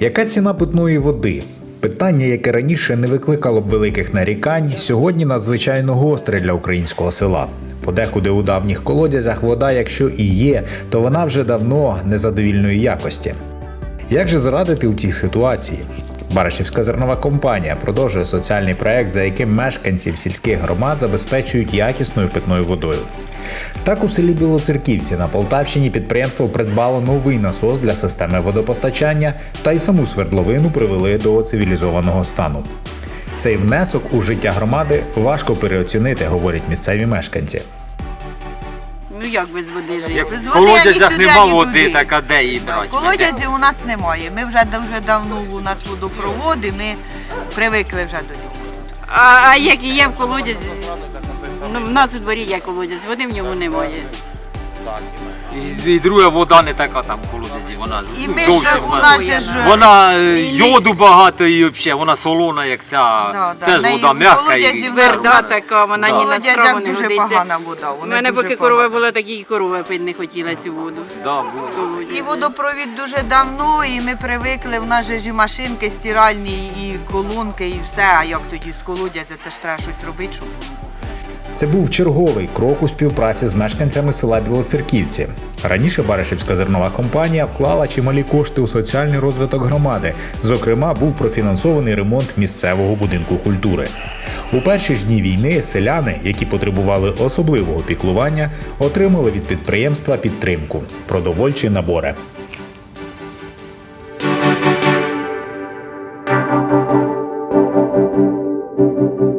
Яка ціна питної води? Питання, яке раніше не викликало б великих нарікань, сьогодні надзвичайно гостре для українського села. Подекуди у давніх колодязях вода, якщо і є, то вона вже давно незадовільної якості. Як же зарадити у цій ситуації? Баришівська зернова компанія продовжує соціальний проект, за яким мешканців сільських громад забезпечують якісною питною водою. Так у селі Білоцерківці на Полтавщині підприємство придбало новий насос для системи водопостачання та й саму свердловину привели до цивілізованого стану. Цей внесок у життя громади важко переоцінити, говорять місцеві мешканці. Ну як без води жити? Як Без в води ані колодязях сюди, нема ані води, туди. так а де її брати? Колодязів у нас немає. Ми вже дуже давно у нас водопроводи, ми привикли вже до нього. А, а як і є в колодязі? Ну, в нас у дворі є колодязь, води в ньому немає. І, і друга вода не така там в колодязі, вона І ми зовсім ж у вона- нас же ж Вона е, І не- йоду багато і взагалі, вона солона, як ця. Да, да. Це ж вода м'яка. колодязі І... в Тверда така, вона ні на страву не дуже годиться. погана вода. У мене поки корова була, такі і корова пити не хотіла цю воду. Да, було. з колодязя. І водопровід дуже давно, і ми привикли. У нас же ж і машинки стиральні, і колонки, і все. А як тоді з колодязя, це ж треба щось робити, щоб це був черговий крок у співпраці з мешканцями села Білоцерківці. Раніше Баришівська зернова компанія вклала чималі кошти у соціальний розвиток громади. Зокрема, був профінансований ремонт місцевого будинку культури. У перші ж дні війни селяни, які потребували особливого піклування, отримали від підприємства підтримку продовольчі набори. Thank you.